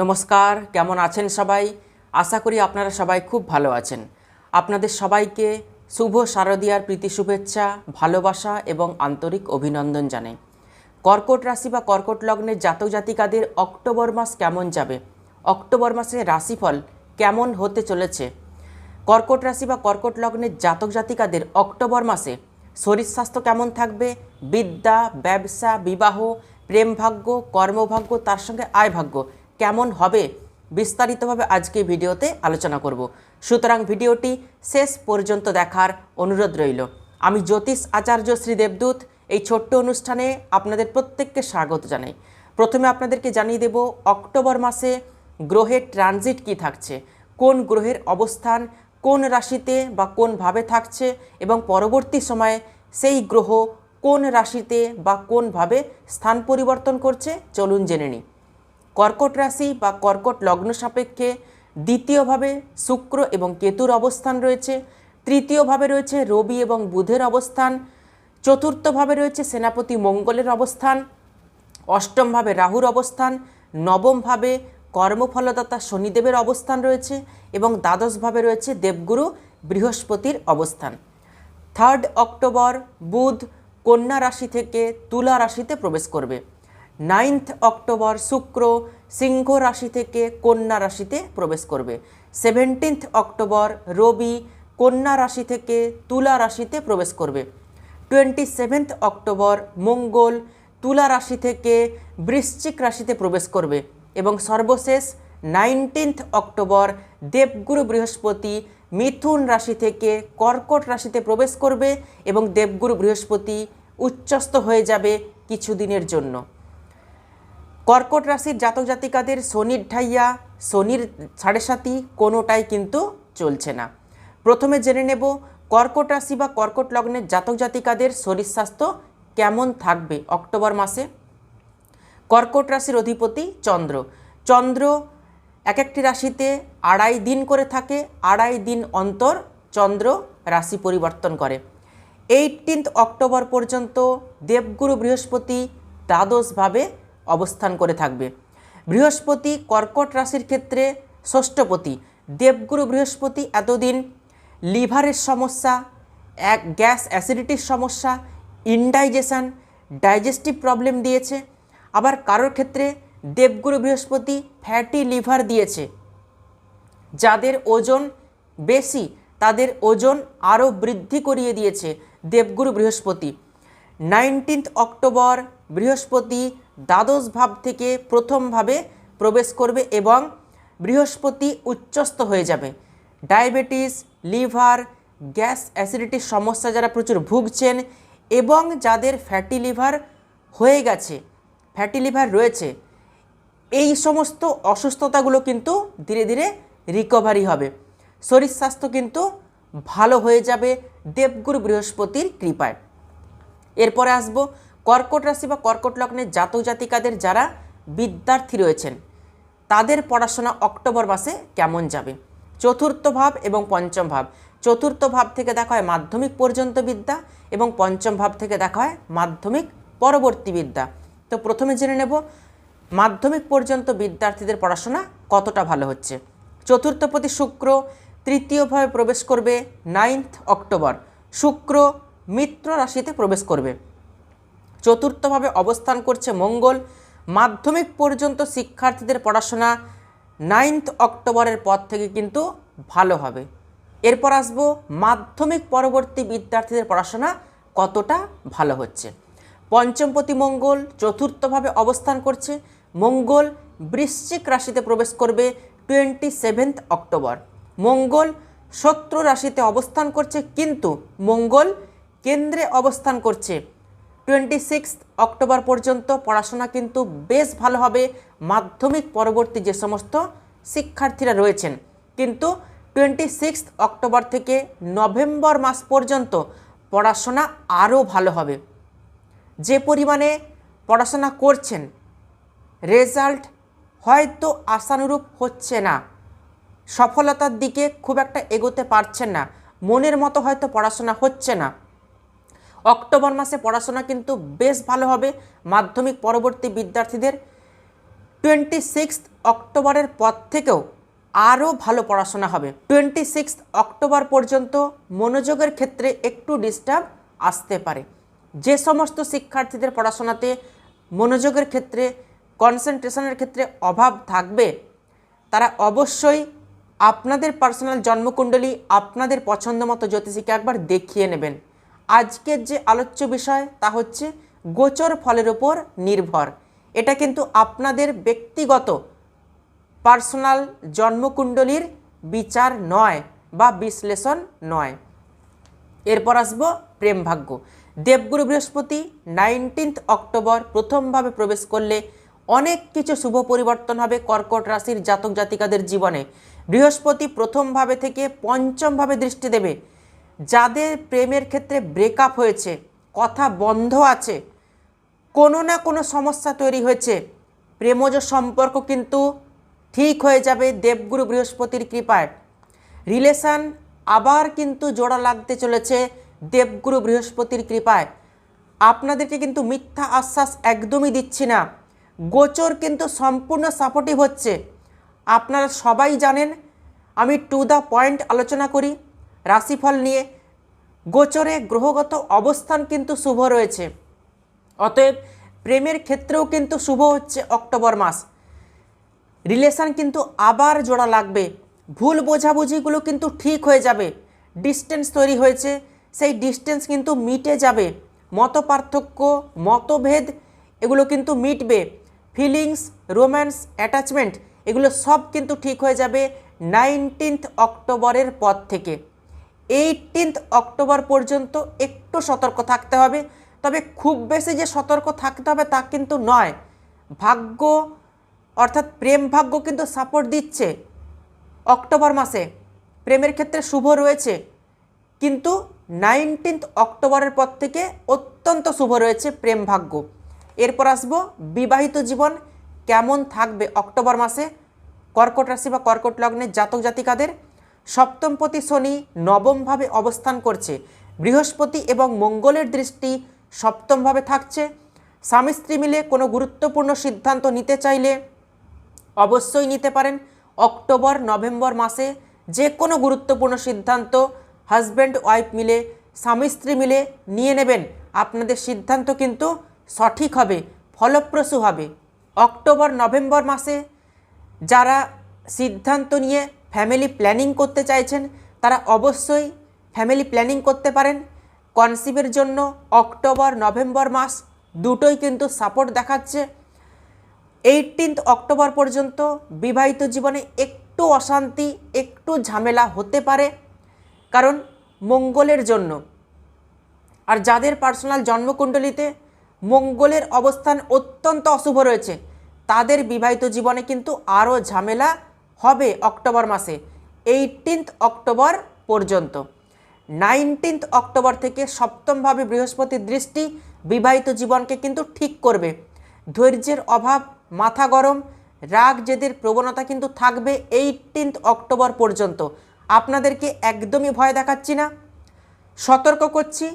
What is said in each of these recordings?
নমস্কার, কেমন আছেন সবাই? আশা করি আপনারা সবাই খুব ভালো আছেন। আপনাদের সবাইকে শুভ শারদীয়ার প্রীতি শুভেচ্ছা, ভালোবাসা এবং আন্তরিক অভিনন্দন জানাই। কর্কট রাশি বা কর্কট লগ্নের জাতক জাতিকাদের অক্টোবর মাস কেমন যাবে? অক্টোবর মাসে রাশিফল কেমন হতে চলেছে? কর্কট রাশি বা কর্কট লগ্নের জাতক জাতিকাদের অক্টোবর মাসে শরীর স্বাস্থ্য কেমন থাকবে? বিদ্যা, ব্যবসা, বিবাহ, প্রেম ভাগ্য, কর্মভাগ্য, তার সঙ্গে আয় ভাগ্য কেমন হবে বিস্তারিতভাবে আজকে ভিডিওতে আলোচনা করব। সুতরাং ভিডিওটি শেষ পর্যন্ত দেখার অনুরোধ রইল। আমি জ্যোতিষ আচার্য শ্রী দেবদূত, এই ছোট্ট অনুষ্ঠানে আপনাদের প্রত্যেককে স্বাগত জানাই। প্রথমে আপনাদেরকে জানিয়ে দেব, অক্টোবর মাসে গ্রহের ট্রানজিট কি থাকছে, কোন গ্রহের অবস্থান, কোন রাশিতে বা কোন ভাবে থাকছে এবং পরবর্তী সময়ে সেই গ্রহ কোন রাশিতে বা কোন ভাবে স্থান পরিবর্তন করছে, চলুন জেনে নিই। কর্কট রাশি বা কর্কট লগ্ন সাপেক্ষে দ্বিতীয়ভাবে শুক্র এবং কেতুর অবস্থান রয়েছে, তৃতীয়ভাবে রয়েছে রবি এবং বুধের অবস্থান, চতুর্থভাবে রয়েছে সেনাপতি মঙ্গলের অবস্থান, অষ্টমভাবে রাহুর অবস্থান, নবমভাবে কর্মফলদাতা শনিদেবের অবস্থান রয়েছে এবং দ্বাদশভাবে রয়েছে দেবগুরু বৃহস্পতির অবস্থান। থার্ড অক্টোবর বুধ কন্যা রাশি থেকে তুলা রাশিতে প্রবেশ করবে। নাইন্থ অক্টোবর শুক্র সিংহ রাশি থেকে কন্যা রাশিতে প্রবেশ করবে। সেভেন্টিন্থ অক্টোবর রবি কন্যা রাশি থেকে তুলা রাশিতে প্রবেশ করবে। টোয়েন্টি সেভেন্থ অক্টোবর মঙ্গল তুলা রাশি থেকে বৃশ্চিক রাশিতে প্রবেশ করবে এবং সর্বশেষ নাইনটিন্থ অক্টোবর দেবগুরু বৃহস্পতি মিথুন রাশি থেকে কর্কট রাশিতে প্রবেশ করবে এবং দেবগুরু বৃহস্পতি উচ্চস্ত হয়ে যাবে কিছুদিনের জন্য। কর্কট রাশির জাতক জাতিকাদের শনির ঠাইয়া শনির সাড়ে সাতি কোনোটাই কিন্তু চলছে না। প্রথমে জেনে নেব কর্কট রাশি বা কর্কট লগ্নের জাতক জাতিকাদের শরীর স্বাস্থ্য কেমন থাকবে অক্টোবর মাসে। কর্কট রাশির অধিপতি চন্দ্র। চন্দ্র এক একটি রাশিতে আড়াই দিন করে থাকে, আড়াই দিন অন্তর চন্দ্র রাশি পরিবর্তন করে। এইটিন্থ অক্টোবর পর্যন্ত দেবগুরু বৃহস্পতি দ্বাদশভাবে অবস্থান করে থাকবে। বৃহস্পতি কর্কট রাশির ক্ষেত্রে ষষ্ঠপতি দেবগুরু বৃহস্পতি এতদিন লিভারের সমস্যা, এক গ্যাস অ্যাসিডিটির সমস্যা, ইনডাইজেশান, ডাইজেস্টিভ প্রবলেম দিয়েছে। আবার কারোর ক্ষেত্রে দেবগুরু বৃহস্পতি ফ্যাটি লিভার দিয়েছে। যাদের ওজন বেশি, তাদের ওজন আরও বৃদ্ধি করিয়ে দিয়েছে দেবগুরু বৃহস্পতি। নাইনটিন্থ অক্টোবর বৃহস্পতি দ্বাদশ ভাব থেকে প্রথমভাবে প্রবেশ করবে এবং বৃহস্পতি উচ্চস্থ হয়ে যাবে। ডায়াবেটিস, লিভার, গ্যাস অ্যাসিডিটির সমস্যা যারা প্রচুর ভুগছেন এবং যাদের ফ্যাটি লিভার হয়ে গেছে, ফ্যাটি লিভার রয়েছে, এই সমস্ত অসুস্থতাগুলো কিন্তু ধীরে ধীরে রিকভারি হবে। শরীর স্বাস্থ্য কিন্তু ভালো হয়ে যাবে দেবগুরু বৃহস্পতির কৃপায়। এরপরে আসব কর্কট রাশি বা কর্কট লগ্নের জাতক জাতিকাদের যারা বিদ্যার্থী রয়েছেন, তাদের পড়াশোনা অক্টোবর মাসে কেমন যাবে? চতুর্থ ভাব এবং পঞ্চম ভাব। চতুর্থ ভাব থেকে দেখা হয় মাধ্যমিক পর্যন্ত বিদ্যা এবং পঞ্চম ভাব থেকে দেখা হয় মাধ্যমিক পরবর্তী বিদ্যা। তো প্রথমে জেনে নেব, মাধ্যমিক পর্যন্ত বিদ্যার্থীদের পড়াশোনা কতটা ভালো হচ্ছে? চতুর্থপতি শুক্র তৃতীয়ভাবে প্রবেশ করবে নাইন্থ অক্টোবর। শুক্র মিত্র রাশিতে প্রবেশ করবে। চতুর্থভাবে অবস্থান করছে মঙ্গল। মাধ্যমিক পর্যন্ত শিক্ষার্থীদের পড়াশোনা নাইন্থ অক্টোবরের পর থেকে কিন্তু ভালো হবে। এরপর আসব, মাধ্যমিক পরবর্তী বিদ্যার্থীদের পড়াশোনা কতটা ভালো হচ্ছে? পঞ্চমপতি মঙ্গল চতুর্থভাবে অবস্থান করছে। মঙ্গল বৃশ্চিক রাশিতে প্রবেশ করবে টোয়েন্টি সেভেন্থ অক্টোবর। মঙ্গল শত্রু রাশিতে অবস্থান করছে, কিন্তু মঙ্গল কেন্দ্রে অবস্থান করছে টোয়েন্টি সিক্স অক্টোবর পর্যন্ত পড়াশোনা কিন্তু বেশ ভালো হবে। মাধ্যমিক পরবর্তী যে সমস্ত শিক্ষার্থীরা রয়েছেন, কিন্তু টোয়েন্টি সিক্স অক্টোবর থেকে নভেম্বর মাস পর্যন্ত পড়াশোনা আরও ভালো হবে। যে পরিমাণে পড়াশোনা করছেন, রেজাল্ট হয়তো আশানুরূপ হচ্ছে না। সফলতার দিকে খুব একটা এগোতে পারছেন না। মনের মতো হয়তো পড়াশোনা হচ্ছে না। অক্টোবর মাসে পড়াশোনা কিন্তু বেশ ভালো হবে। মাধ্যমিক পরবর্তী বিদ্যার্থীদের টোয়েন্টি সিক্স অক্টোবরের পর থেকেও আরও ভালো পড়াশোনা হবে। টোয়েন্টি সিক্স অক্টোবর পর্যন্ত মনোযোগের ক্ষেত্রে একটু ডিস্টার্ব আসতে পারে। যে সমস্ত শিক্ষার্থীদের পড়াশোনাতে মনোযোগের ক্ষেত্রে কনসেন্ট্রেশনের ক্ষেত্রে অভাব থাকবে, তারা অবশ্যই আপনাদের পার্সোনাল জন্মকুণ্ডলী, আপনাদের পছন্দ মতো জ্যোতিষীকে একবার দেখিয়ে নেবেন। আজকের যে আলোচ্য বিষয় তা হচ্ছে গোচর ফলের উপর নির্ভর। এটা কিন্তু আপনাদের ব্যক্তিগত পার্সোনাল জন্মকুণ্ডলীর বিচার নয় বা বিশ্লেষণ নয়। এরপর আসব প্রেম ভাগ্য। দেবগুরু বৃহস্পতি নাইনটিন্থ অক্টোবর প্রথমভাবে প্রবেশ করলে অনেক কিছু শুভ পরিবর্তন হবে কর্কট রাশির জাতক জাতিকাদের জীবনে। বৃহস্পতি প্রথমভাবে থেকে পঞ্চমভাবে দৃষ্টি দেবে যাদের প্রেমের ক্ষেত্রে ব্রেকআপ হয়েছে, কথা বন্ধ আছে, কোনো না কোনো সমস্যা তৈরি হয়েছে, প্রেমজ সম্পর্ক কিন্তু ঠিক হয়ে যাবে দেবগুরু বৃহস্পতির কৃপায়। রিলেশন আবার কিন্তু জোড়া লাগতে চলেছে দেবগুরু বৃহস্পতির কৃপায়। আপনাদেরকে কিন্তু মিথ্যা আশ্বাস একদমই দিচ্ছি না। গোচর কিন্তু সম্পূর্ণ সাপোর্টিভ হচ্ছে। আপনারা সবাই জানেন, আমি টু দ্য পয়েন্ট আলোচনা করি। রাশিফল নিয়ে গোচরে গ্রহগত অবস্থান কিন্তু শুভ রয়েছে। অতএব প্রেমের ক্ষেত্রেও কিন্তু শুভ হচ্ছে অক্টোবর মাস। রিলেশন কিন্তু আবার জোড়া লাগবে। ভুল বোঝাবুঝিগুলো কিন্তু ঠিক হয়ে যাবে। ডিস্টেন্স তৈরি হয়েছে। সেই ডিস্টেন্স কিন্তু মিটে যাবে। মত পার্থক্য মতভেদ এগুলো কিন্তু মিটবে। ফিলিংস, রোম্যান্স, অ্যাটাচমেন্ট এগুলো সব কিন্তু ঠিক হয়ে যাবে নাইনটিন্থ অক্টোবরের পর থেকে। এইটিন্থ অক্টোবর পর্যন্ত একটু সতর্ক থাকতে হবে। তবে খুব বেশি যে সতর্ক থাকতে হবে তা কিন্তু নয়। ভাগ্য, অর্থাৎ প্রেম ভাগ্য কিন্তু সাপোর্ট দিচ্ছে অক্টোবর মাসে। প্রেমের ক্ষেত্রে শুভ রয়েছে। কিন্তু নাইনটিন্থ অক্টোবরের পর থেকে অত্যন্ত শুভ রয়েছে প্রেম ভাগ্য। এরপর আসব বিবাহিত জীবন কেমন থাকবে অক্টোবর মাসে। কর্কট রাশি বা কর্কট লগ্নের জাতক জাতিকাদের সপ্তমপতি শনি নবমভাবে অবস্থান করছে। বৃহস্পতি এবং মঙ্গলের দৃষ্টি সপ্তমভাবে থাকছে। স্বামী স্ত্রী মিলে কোনো গুরুত্বপূর্ণ সিদ্ধান্ত নিতে চাইলে অবশ্যই নিতে পারেন অক্টোবর, নভেম্বর মাসে যে কোনো গুরুত্বপূর্ণ সিদ্ধান্ত। হাজব্যান্ড, ওয়াইফ মিলে, স্বামী স্ত্রী মিলে নিয়ে নেবেন। আপনাদের সিদ্ধান্ত কিন্তু সঠিক হবে, ফলপ্রসূ হবে। অক্টোবর, নভেম্বর মাসে যারা সিদ্ধান্ত নিয়ে ফ্যামিলি প্ল্যানিং করতে চাইছেন, তারা অবশ্যই ফ্যামিলি প্ল্যানিং করতে পারেন। কনসিভের জন্য অক্টোবর, নভেম্বর মাস দুটোই কিন্তু সাপোর্ট দেখাচ্ছে। এইটিন্থ অক্টোবর পর্যন্ত বিবাহিত জীবনে একটু অশান্তি, একটু ঝামেলা হতে পারে। কারণ মঙ্গলের জন্য। আর যাদের পার্সোনাল জন্মকুণ্ডলিতে মঙ্গলের অবস্থান অত্যন্ত অশুভ রয়েছে, তাদের বিবাহিত জীবনে কিন্তু আরও ঝামেলা হবে অক্টোবর মাসে এইটিন্থ অক্টোবর পর্যন্ত। নাইনটিন্থ অক্টোবর থেকে সপ্তমভাবে বৃহস্পতির দৃষ্টি বিবাহিত জীবনকে কিন্তু ঠিক করবে। ধৈর্যের অভাব, মাথা গরম, রাগ, জেদের প্রবণতা কিন্তু থাকবে এইটিন্থ অক্টোবর পর্যন্ত। আপনাদেরকে একদমই ভয় দেখাচ্ছি না। সতর্ক করছি।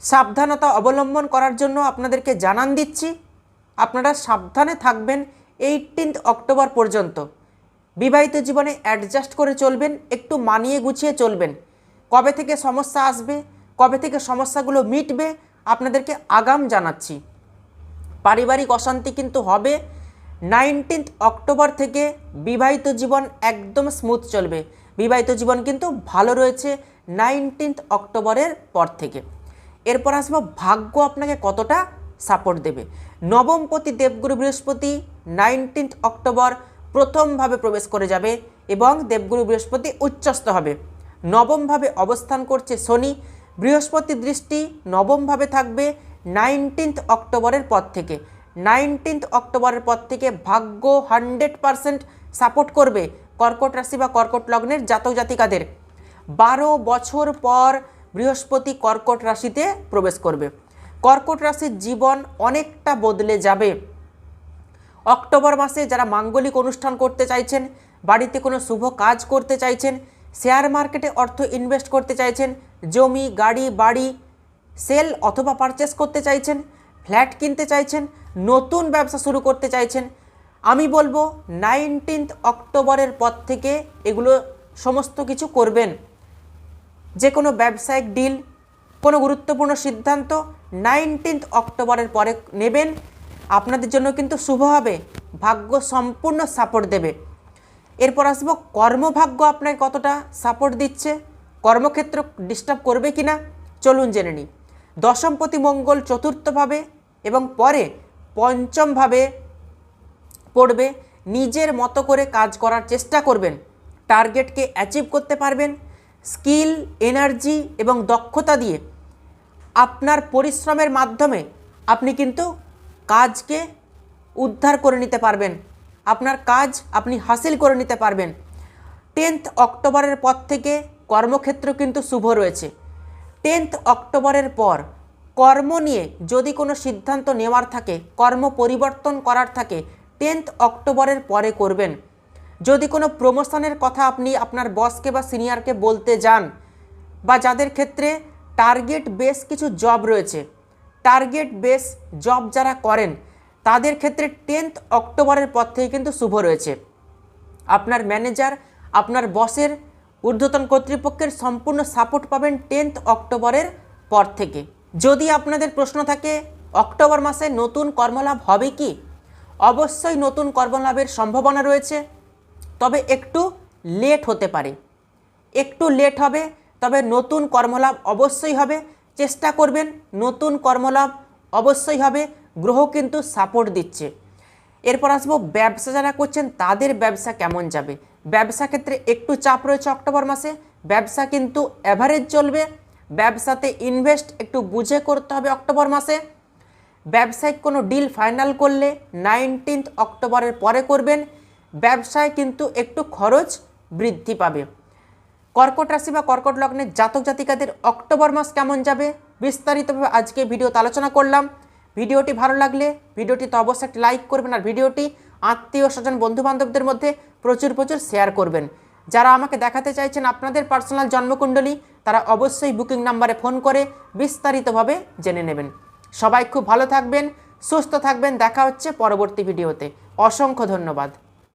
সাবধানতা অবলম্বন করার জন্য আপনাদেরকে জানান দিচ্ছি। আপনারা সাবধানে থাকবেন এইটিন্থ অক্টোবর পর্যন্ত। বিবাহিত জীবনে অ্যাডজাস্ট করে চলবেন, একটু মানিয়ে গুছিয়ে চলবেন। কবে থেকে সমস্যা আসবে, কবে থেকে সমস্যাগুলো মিটবে, আপনাদেরকে আগাম জানাচ্ছি। পারিবারিক অশান্তি কিন্তু হবে। নাইনটিন্থ অক্টোবর থেকে বিবাহিত জীবন একদম স্মুথ চলবে। বিবাহিত জীবন কিন্তু ভালো রয়েছে নাইনটিন্থ অক্টোবরের পর থেকে। এরপর আসব, ভাগ্য আপনাকে কতটা সাপোর্ট দেবে? নবমপতি দেবগুরু বৃহস্পতি নাইনটিন্থ অক্টোবর প্রথমভাবে প্রবেশ করে যাবে এবং দেবগুরু বৃহস্পতি উচ্চস্থ হবে। নবমভাবে অবস্থান করছে শনি। বৃহস্পতি দৃষ্টি নবমভাবে থাকবে নাইনটিন্থ অক্টোবরের পর থেকে। নাইনটিন্থ অক্টোবরের পর থেকে ভাগ্য হান্ড্রেড পারসেন্ট সাপোর্ট করবে কর্কট রাশি বা কর্কট লগ্নের জাতক জাতিকাদের। বারো বছর পর বৃহস্পতি কর্কট রাশিতে প্রবেশ করবে। কর্কট রাশির জীবন অনেকটা বদলে যাবে। অক্টোবর মাসে যারা মাঙ্গলিক অনুষ্ঠান করতে চাইছেন, বাড়িতে কোনো শুভ কাজ করতে চাইছেন, শেয়ার মার্কেটে অর্থ ইনভেস্ট করতে চাইছেন, জমি, গাড়ি, বাড়ি, সেল অথবা পারচেস করতে চাইছেন, ফ্ল্যাট কিনতে চাইছেন, নতুন ব্যবসা শুরু করতে চাইছেন, আমি বলব নাইনটিন্থ অক্টোবরের পর থেকে এগুলো সমস্ত কিছু করবেন। যে কোনো ব্যবসায়িক ডিল, কোনো গুরুত্বপূর্ণ সিদ্ধান্ত নাইনটিন্থ অক্টোবরের পরে নেবেন। আপনাদের জন্য কিন্তু শুভ হবে। ভাগ্য সম্পূর্ণ সাপোর্ট দেবে। এরপর আসব, কর্মভাগ্য আপনাকে কতটা সাপোর্ট দিচ্ছে? কর্মক্ষেত্র ডিস্টার্ব করবে কি না চলুন জেনে নিই। দশমপতি মঙ্গল চতুর্থভাবে এবং পরে পঞ্চমভাবে পড়বে। নিজের মতো করে কাজ করার চেষ্টা করবেন। টার্গেটকে অ্যাচিভ করতে পারবেন। স্কিল এনার্জি এবং দক্ষতা দিয়ে। আপনার পরিশ্রমের মাধ্যমে আপনি কিন্তু কাজকে উদ্ধার করে নিতে পারবেন। আপনার কাজ আপনি হাসিল করে নিতে পারবেন। টেন্থ অক্টোবরের পর থেকে কর্মক্ষেত্র কিন্তু শুভ রয়েছে। টেন্থ অক্টোবরের পর কর্ম নিয়ে যদি কোনো সিদ্ধান্ত নেওয়ার থাকে, কর্ম পরিবর্তন করার থাকে, টেন্থ অক্টোবরের পরে করবেন। যদি কোনো প্রমোশনের কথা আপনি আপনার বসকে বা সিনিয়রকে বলতে যান বা যাদের ক্ষেত্রে টার্গেট বেশ কিছু জব রয়েছে টার্গেট বেস জব যারা করেন, তাদের ক্ষেত্রে টেন্থ অক্টোবরের পর থেকে কিন্তু শুভ রয়েছে। আপনার ম্যানেজার, আপনার বসের, ঊর্ধ্বতন কর্তৃপক্ষের সম্পূর্ণ সাপোর্ট পাবেন টেন্থ অক্টোবরের পর থেকে। যদি আপনাদের প্রশ্ন থাকে, অক্টোবর মাসে নতুন কর্মলাভ হবে কি? অবশ্যই নতুন কর্মলাভের সম্ভাবনা রয়েছে। তবে একটু লেট হতে পারে। একটু লেট হবে, তবে নতুন কর্মলাভ অবশ্যই হবে। চেষ্টা করবেন, নতুন কর্মলাভ অবশ্যই হবে, গ্রহ কিন্তু সাপোর্ট দিচ্ছে। এরপর আসব, ব্যবসা যারা করছেন, তাদের ব্যবসা কেমন যাবে? ব্যবসা ক্ষেত্রে একটু চাপ রয়েছে অক্টোবর মাসে, ব্যবসা কিন্তু অ্যাভারেজ চলবে, ব্যবসাতে ইনভেস্ট একটু বুঝে করতে হবে অক্টোবর মাসে। ব্যবসায়িক কোনো ডিল ফাইনাল করলে নাইনটিন্থ অক্টোবরের পরে করবেন, ব্যবসায় কিন্তু একটু খরচ বৃদ্ধি পাবে। কর্কট রাশি বা কর্কট লগ্নের জাতক জাতিকাদের অক্টোবর মাস কেমন যাবে? বিস্তারিতভাবে আজকে ভিডিওতে আলোচনা করলাম। ভিডিওটি ভালো লাগলে ভিডিওটি তো অবশ্যই একটি লাইক করবেন আর ভিডিওটি আত্মীয় স্বজন বন্ধু বান্ধবদের মধ্যে প্রচুর প্রচুর শেয়ার করবেন। যারা আমাকে দেখাতে চাইছেন আপনাদের পার্সোনাল জন্মকুণ্ডলী, তারা অবশ্যই বুকিং নাম্বারে ফোন করে বিস্তারিতভাবে জেনে নেবেন। সবাই খুব ভালো থাকবেন, সুস্থ থাকবেন। দেখা হচ্ছে পরবর্তী ভিডিওতে। অসংখ্য ধন্যবাদ।